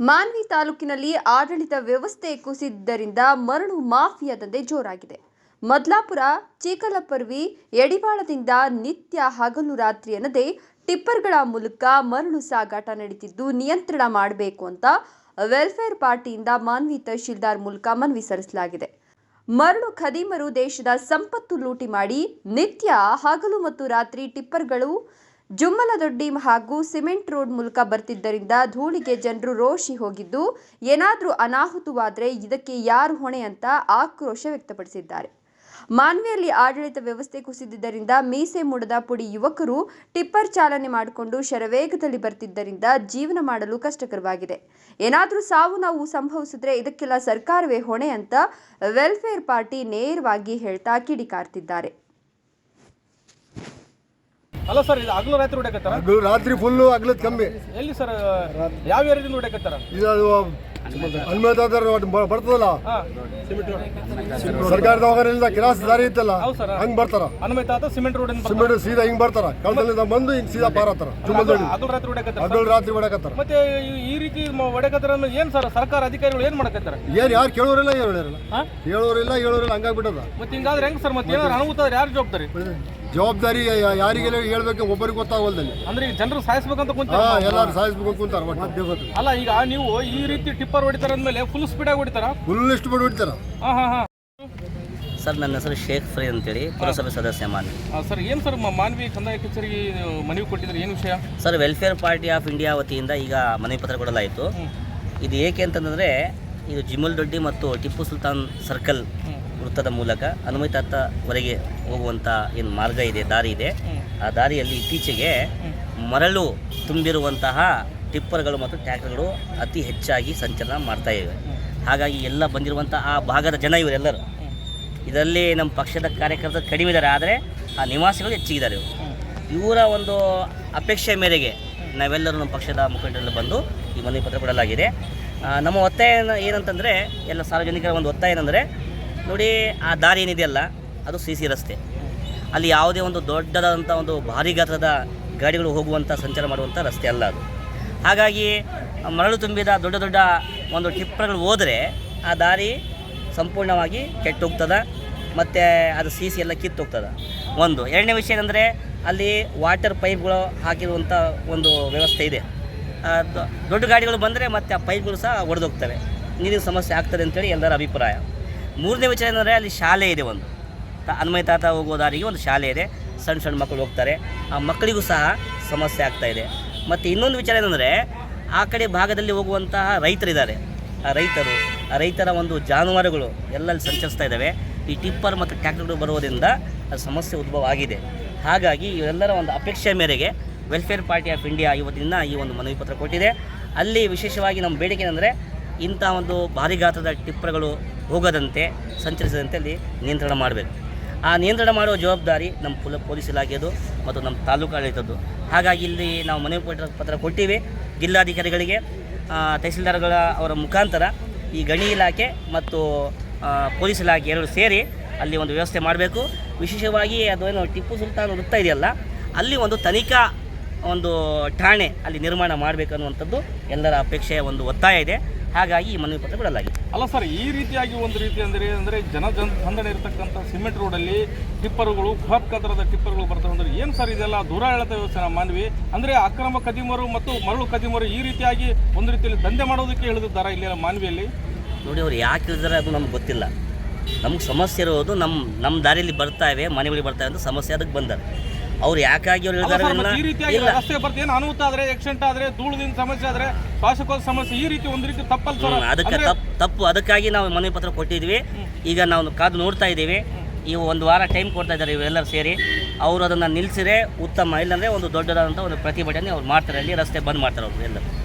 ಮಾನ್ವಿ ತಾಲೂಕಿನಲ್ಲಿ ಆಡಳಿತ ವ್ಯವಸ್ಥೆ ಕುಸಿದ್ದರಿಂದ ಮರಳು ಮಾಫಿಯಾ ದಂಧೆ ಜೋರಾಗಿದೆ. ಮದ್ಲಾಪುರ, ಚೀಕಲಪರ್ವಿ ಯಡಿವಾಳದಿಂದ ನಿತ್ಯ ಹಗಲು ರಾತ್ರಿ ಅನ್ನದೇ ಟಿಪ್ಪರ್ಗಳ ಮೂಲಕ ಮರಳು ಸಾಗಾಟ ನಡೀತಿದ್ದು ನಿಯಂತ್ರಣ ಮಾಡಬೇಕು ಅಂತ ವೆಲ್ಫೇರ್ ಪಾರ್ಟಿಯಿಂದ ಮಾನ್ವಿ ತಹಶೀಲ್ದಾರ್ ಮೂಲಕ ಮನವಿ ಸಲ್ಲಿಸಲಾಗಿದೆ. ಮರಳು ಖದೀಮರು ದೇಶದ ಸಂಪತ್ತು ಲೂಟಿ ಮಾಡಿ ನಿತ್ಯ ಹಗಲು ಮತ್ತು ರಾತ್ರಿ ಟಿಪ್ಪರ್ಗಳು ಜುಮ್ಮಲದೊಡ್ಡಿ ಹಾಗೂ ಸಿಮೆಂಟ್ ರೋಡ್ ಮೂಲಕ ಬರ್ತಿದ್ದರಿಂದ ಧೂಳಿಗೆ ಜನರು ರೋಷಿ ಹೋಗಿದ್ದು, ಏನಾದರೂ ಅನಾಹುತವಾದರೆ ಇದಕ್ಕೆ ಯಾರು ಹೊಣೆ ಅಂತ ಆಕ್ರೋಶ ವ್ಯಕ್ತಪಡಿಸಿದ್ದಾರೆ. ಮಾನ್ವಿಯಲ್ಲಿ ಆಡಳಿತ ವ್ಯವಸ್ಥೆ ಕುಸಿದಿದ್ದರಿಂದ ಮೀಸೆ ಮುಡದ ಪುಡಿ ಯುವಕರು ಟಿಪ್ಪರ್ ಚಾಲನೆ ಮಾಡಿಕೊಂಡು ಶರವೇಗದಲ್ಲಿ ಬರ್ತಿದ್ದರಿಂದ ಜೀವನ ಮಾಡಲು ಕಷ್ಟಕರವಾಗಿದೆ. ಏನಾದರೂ ಸಾವು ನಾವು ಸಂಭವಿಸಿದ್ರೆ ಇದಕ್ಕೆಲ್ಲ ಸರ್ಕಾರವೇ ಹೊಣೆ ಅಂತ ವೆಲ್ಫೇರ್ ಪಾರ್ಟಿ ನೇರವಾಗಿ ಹೇಳ್ತಾ ಕಿಡಿಕಾರ್ತಿದ್ದಾರೆ. ಅಲ್ಲ ಸರ್ ಇದು ಹಗಲು ರಾತ್ರಿ ಹೊಡ್ಯಾಕತ್ತಾರ ಹಗಲು ರಾತ್ರಿ ಫುಲ್ಲು ಹಗ್ಲದ್ ಕಮ್ಮಿ. ಎಲ್ಲಿ ಸರ್ ಯಾವ ಏರಿಯಾದಿಂದ ಹೊಡ್ಯಾಕತ್ತಾರ ಇದು ಅದು ಅನ್ಮೇದಾದ್ರ ಬರ್ತದಲ್ಲ? ಸರ್ಕಾರದ ಹೋಗೋದ್ರಿಂದ ಕಿರಾಸ್ ದಾರಿ ಇತ್ತಲ್ಲ ಹೌದು ಸರ್. ಹಂಗ್ ಬರ್ತಾರ. ಅನುಮತಿ ಆತ ಸಿಮೆಂಟ್ ರೋಡ್ ಸಿಮೆಂಟ್ ಸೀದಾ ಹಿಂಗ್ ಬರ್ತಾರ. ಕಳ್ತನದಿಂದ ಬಂದು ಹಿಂಗ್ ಸೀದಾ ಪಾರತ್ತಾರ ಚುಮ್ಮಲ್ದೊಡ್ಡಿ ಹಗಲು ರಾತ್ರಿ ಹೊಡ್ಯಾಕತ್ತಾರ ಹಗಲು ರಾತ್ರಿ ಹೊಡಕತ್ತಾರ ಮತ್ತೆ ಈ- ಈ ರೀತಿ ಹೊಡ್ಯಾಕತ್ತಾರ ಅಂದ್ರೆ ಏನ್ ಸರ್ ಸರ್ಕಾರ ಅಧಿಕಾರಿಗಳು ಏನ್ ಮಾಡಕತ್ತಾರ ಏನ್ ಯಾರು ಕೇಳೋರಿಲ್ಲ ಹೇಳಿರಲ್ಲ. ಹೇಳೋರಿಲ್ಲ ಹೇಳೋರಿಲ್ಲ ಹಂಗಾಗ್ಬಿಟ್ಟದ ಮತ್ತೆ ಹಿಂಗಾದ್ರೆ ಹೆಂಗ್ ಸರ್ ಮತ್ತೆ ಏನಾರ ಅನಾಹುತ ಯಾರು ಜವಾಬ್ದಾರಿ? ಜವಾಬ್ದಾರಿ ಯಾರಿಗೆಲ್ಲ ಹೇಳ್ಬೇಕು ಒಬ್ಬರಿಗೆ ಗೊತ್ತಾಗಲ್ದಲ್ಲಿ. ಅಂದ್ರೆ ಈಗ ಜನರು ಸಾಯಿಸ್ಬೇಕಂತ ಕುಂತ ಎಲ್ಲರೂ ಸಾಯಿಸ್ಬೇಕು ಕುಂತಾರ ಒಟ್ಟು. ಅಲ್ಲ ಈಗ ನೀವು ಈ ರೀತಿ ಟಿಪ್ಪರ್ ಹೊಡಿತಾರ ಅಂದ್ಮೇಲೆ ಫುಲ್ ಸ್ಪೀಡ್ ಆಗಿ ಹೊಡಿತಾರ? ಫುಲ್ ಇಷ್ಟು ಬಿಟ್ಟು ಹೊಡಿತಾರ. ಹಾ ಹಾ ಹಾ. ಸರ್ ನನ್ನ ಹೆಸರು ಶೇಖ್ ಫ್ರೀ ಅಂತೇಳಿ ಪುರಸಭೆ ಸದಸ್ಯ ಮಾನ್ವಿ. ಸರ್ ಏನು ಸರ್ ಮ- ಮಾನ್ವಿ ಕಂದಾಯ ಕಚೇರಿಗೆ ನೀವು ಮನವಿ ಕೊಟ್ಟಿದ್ರೆ? ಏನು ವಿಷಯ? Sir welfare party of India ವತಿಯಿಂದ ಈಗ ಮನವಿ ಪತ್ರ ಕೊಡಲಾಯಿತು. ಇದು ಏಕೆ ಅಂತಂದರೆ ಇದು ಜಿಮುಲ್ ದೊಡ್ಡಿ ಮತ್ತು ಟಿಪ್ಪು ಸುಲ್ತಾನ್ ಸರ್ಕಲ್. ವೃತ್ತದ ಮೂಲಕ ಹನುಮೈತಾತವರೆಗೆ ಹೋಗುವಂಥ ಏನು ಮಾರ್ಗ ಇದೆ ದಾರಿ ಇದೆ. ಆ ದಾರಿಯಲ್ಲಿ ಇತ್ತೀಚೆಗೆ ಮರಳು ತುಂಬಿರುವಂತಹ ಟಿಪ್ಪರ್ಗಳು ಮತ್ತು ಟ್ಯಾಕ್ಟರ್ಗಳು ಅತಿ ಹೆಚ್ಚಾಗಿ ಸಂಚಲನ ಮಾಡ್ತಾ ಇವೆ. ಹಾಗಾಗಿ ಎಲ್ಲ ಬಂದಿರುವಂಥ ಆ ಭಾಗದ ಜನ ಇವರೆಲ್ಲರೂ. ಇದರಲ್ಲಿ ನಮ್ಮ ಪಕ್ಷದ ಕಾರ್ಯಕರ್ತರು ಕಡಿಮೆ ಇದ್ದಾರೆ ಆದರೆ ಆ ನಿವಾಸಿಗಳು ಹೆಚ್ಚಿಗಿದ್ದಾರೆ. ಇವರು ಇವರ ಒಂದು ಅಪೇಕ್ಷೆ ಮೇರೆಗೆ ನಾವೆಲ್ಲರೂ ನಮ್ಮ ಪಕ್ಷದ ಮುಖಂಡರಲ್ಲಿ ಬಂದು ಈ ಮನವಿ ಪತ್ರ ಕೊಡಲಾಗಿದೆ. ನಮ್ಮ ಒತ್ತಾಯ ಏನ- ಏನಂತಂದರೆ ಎಲ್ಲ ಸಾರ್ವಜನಿಕರ ಒಂದು ಒತ್ತಾಯ ಏನಂದರೆ ನೋಡಿ ಆ ದಾರಿ ಏನಿದೆಯಲ್ಲ, ಅದು ಸಿ ಸಿ ರಸ್ತೆ. ಅಲ್ಲಿ ಯಾವುದೇ ಒಂದು ದೊಡ್ಡದಾದಂಥ ಒಂದು ಭಾರಿ ಗಾತ್ರದ ಗಾಡಿಗಳು ಹೋಗುವಂಥ, ಸಂಚಾರ ಮಾಡುವಂಥ ರಸ್ತೆ ಅಲ್ಲ ಅದು. ಹಾಗಾಗಿ ಮರಳು ತುಂಬಿದ ದೊಡ್ಡ ದೊಡ್ಡ ಒಂದು ಟಿಪ್ಪರ್ಗಳು ಹೋದರೆ ಆ ದಾರಿ ಸಂಪೂರ್ಣವಾಗಿ ಕೆಟ್ಟೋಗ್ತದೆ, ಮತ್ತು ಅದು ಸಿ ಸಿ ಎಲ್ಲ ಕಿತ್ತೋಗ್ತದೆ. ಒಂದು. ಎರಡನೇ ವಿಷಯ ಏನಂದರೆ, ಅಲ್ಲಿ ವಾಟರ್ ಪೈಪ್ಗಳು ಹಾಕಿರುವಂಥ ಒಂದು ವ್ಯವಸ್ಥೆ ಇದೆ. ದೊಡ್ಡ ಗಾಡಿಗಳು ಬಂದರೆ ಮತ್ತು ಆ ಪೈಪ್ಗಳು ಸಹ ಒಡೆದೋಗ್ತವೆ. ನೀರಿನ ಸಮಸ್ಯೆ ಆಗ್ತದೆ ಅಂತೇಳಿ ಎಲ್ಲರ ಅಭಿಪ್ರಾಯ. ಮೂರನೇ ವಿಚಾರ ಏನಂದರೆ ಅಲ್ಲಿ ಶಾಲೆ ಇದೆ ಒಂದು. ಅನ್ಮಯ ತಾತ ಹೋಗೋ ದಾರಿಗೆ ಒಂದು ಶಾಲೆ ಇದೆ. ಸಣ್ಣ ಸಣ್ಣ ಮಕ್ಕಳು ಹೋಗ್ತಾರೆ. ಆ ಮಕ್ಕಳಿಗೂ ಸಹ ಸಮಸ್ಯೆ ಆಗ್ತಾ ಇದೆ. ಮತ್ತು ಇನ್ನೊಂದು ವಿಚಾರ ಏನಂದರೆ ಆ ಕಡೆ ಭಾಗದಲ್ಲಿ ಹೋಗುವಂತಹ ರೈತರಿದ್ದಾರೆ. ಆ ರೈತರು, ಆ ರೈತರ ಒಂದು ಜಾನುವಾರುಗಳು ಎಲ್ಲಲ್ಲಿ ಸಂಚರಿಸ್ತಾ ಇದ್ದಾವೆ. ಈ ಟಿಪ್ಪರ್ ಮತ್ತು ಟ್ಯಾಕ್ಟರ್ಗಳು ಬರುವುದರಿಂದ ಅದು ಸಮಸ್ಯೆ ಉದ್ಭವ ಆಗಿದೆ. ಹಾಗಾಗಿ ಇವರೆಲ್ಲರ ಒಂದು ಅಪೇಕ್ಷೆ ಮೇರೆಗೆ ವೆಲ್ಫೇರ್ ಪಾರ್ಟಿ ಆಫ್ ಇಂಡಿಯಾ ಇವತ್ತಿನ ಈ ಒಂದು ಮನವಿ ಪತ್ರ ಕೊಟ್ಟಿದೆ. ಅಲ್ಲಿ ವಿಶೇಷವಾಗಿ ನಮ್ಮ ಬೇಡಿಕೆ ಏನಂದರೆ ಇಂಥ ಒಂದು ಭಾರಿ ಗಾತ್ರದ ಟಿಪ್ಪರ್ಗಳು ಹೋಗದಂತೆ, ಸಂಚರಿಸದಂತೆ ಅಲ್ಲಿ ನಿಯಂತ್ರಣ ಮಾಡಬೇಕು. ಆ ನಿಯಂತ್ರಣ ಮಾಡುವ ಜವಾಬ್ದಾರಿ ನಮ್ಮ ಪುಲ ಪೊಲೀಸ್ ಇಲಾಖೆದು ಮತ್ತು ನಮ್ಮ ತಾಲೂಕು ಆಡಳಿತದ್ದು. ಹಾಗಾಗಿ ಇಲ್ಲಿ ನಾವು ಮನವಿ ಪತ್ರ ಪತ್ರ ಕೊಟ್ಟಿವಿ. ಜಿಲ್ಲಾಧಿಕಾರಿಗಳಿಗೆ ತಹಸೀಲ್ದಾರ್ಗಳ ಅವರ ಮುಖಾಂತರ ಈ ಗಣಿ ಇಲಾಖೆ ಮತ್ತು ಪೊಲೀಸ್ ಇಲಾಖೆ ಎರಡು ಸೇರಿ ಅಲ್ಲಿ ಒಂದು ವ್ಯವಸ್ಥೆ ಮಾಡಬೇಕು. ವಿಶೇಷವಾಗಿ ಅದು ಏನು ಟಿಪ್ಪು ಸುಲ್ತಾನ್ ವೃತ್ತ ಇದೆಯಲ್ಲ, ಅಲ್ಲಿ ಒಂದು ತನಿಖಾ ಒಂದು ಠಾಣೆ ಅಲ್ಲಿ ನಿರ್ಮಾಣ ಮಾಡಬೇಕನ್ನುವಂಥದ್ದು ಎಲ್ಲರ ಅಪೇಕ್ಷೆಯ ಒಂದು ಒತ್ತಾಯ ಇದೆ. ಹಾಗಾಗಿ ಈ ಮನವಿ ಪತ್ರ ಕೊಡಲಾಗಿದೆ. ಅಲ್ಲ ಸರ್, ಈ ರೀತಿಯಾಗಿ ಒಂದು ರೀತಿ ಅಂದರೆ ಅಂದರೆ ಜನ ಸಂದಣಿ ಇರತಕ್ಕಂಥ ಸಿಮೆಂಟ್ ರೋಡಲ್ಲಿ ಟಿಪ್ಪರ್ಗಳು ಬೃಹತ್ ಗಾತ್ರದ ಟಿಪ್ಪರ್ಗಳು ಬರ್ತವೆ ಅಂದ್ರೆ ಏನು ಸರ್ ಇದೆಲ್ಲ ದೂರ ಎಳೆತ ವ್ಯವಸ್ಥೆ ಮಾನವಿ ಅಂದರೆ ಅಕ್ರಮ ಕದಿಮರು ಮತ್ತು ಮರಳು ಕದಿಮರು ಈ ರೀತಿಯಾಗಿ ಒಂದು ರೀತಿಯಲ್ಲಿ ದಂಧೆ ಮಾಡೋದಕ್ಕೆ ಹೇಳಿದ್ದಾರೆ ಇಲ್ಲಿ ಮಾನ್ವಿಯಲ್ಲಿ? ನೋಡಿ ಅವ್ರು ಯಾಕೆ ಇಳಿದಾರೆ ಅದು ನಮ್ಗೆ ಗೊತ್ತಿಲ್ಲ. ನಮ್ಗೆ ಸಮಸ್ಯೆ ಇರೋದು ನಮ್ಮ ನಮ್ಮ ದಾರಿಯಲ್ಲಿ ಬರ್ತಾ ಇವೆ ಮನೆಗಳಿಗೆ ಬರ್ತಾ ಅಂತ ಸಮಸ್ಯೆ ಅದಕ್ಕೆ ಬಂದಾರೆ ಅವ್ರು ಯಾಕಾಗಿ ಅವ್ರು ಈ ರೀತಿಯಾಗಿ ಇಲ್ಲ. ರಸ್ತೆ ಬರ್ತಾ ಏನು ಅನಾಹುತ ಆದ್ರೆ ಆಕ್ಸಿಡೆಂಟ್ ಆದ್ರೆ ಧೂಳದಿಂದ ಸಮಸ್ಯೆ ಆದ್ರೆ ಶ್ವಾಸಕೋಶ ಸಮಸ್ಯೆ ಈ ರೀತಿ ಒಂದು ರೀತಿ ತಪ್ಪಲ್ ಸರ್. ಹ್ಮ್, ಅದಕ್ಕೆ ಅಂದ್ರೆ- ತಪ್ಪು ತಪ್ಪು. ಅದಕ್ಕಾಗಿ ನಾವು ಮನವಿ ಪತ್ರ ಕೊಟ್ಟಿದ್ವಿ. ಈಗ ನಾವು ಕಾದು ನೋಡ್ತಾ ಇದ್ದೀವಿ. ಈ ಒಂದು ವಾರ ಟೈಮ್ ಕೊಡ್ತಾ ಇದ್ದಾರೆ ಇವೆಲ್ಲರೂ ಸೇರಿ. ಅವರು ಅದನ್ನು ನಿಲ್ಲಿಸಿದ್ರೆ ಉತ್ತಮ ಇಲ್ಲಾಂದರೆ ಒಂದು ದೊಡ್ಡದಾದಂಥ ಒಂದು ಪ್ರತಿಭಟನೆ ಅವ್ರು ಮಾಡ್ತಾರೆ. ಅಲ್ಲಿ ರಸ್ತೆ ಬಂದ್ ಮಾಡ್ತಾರೆ ಅವರು ಎಲ್ಲರೂ.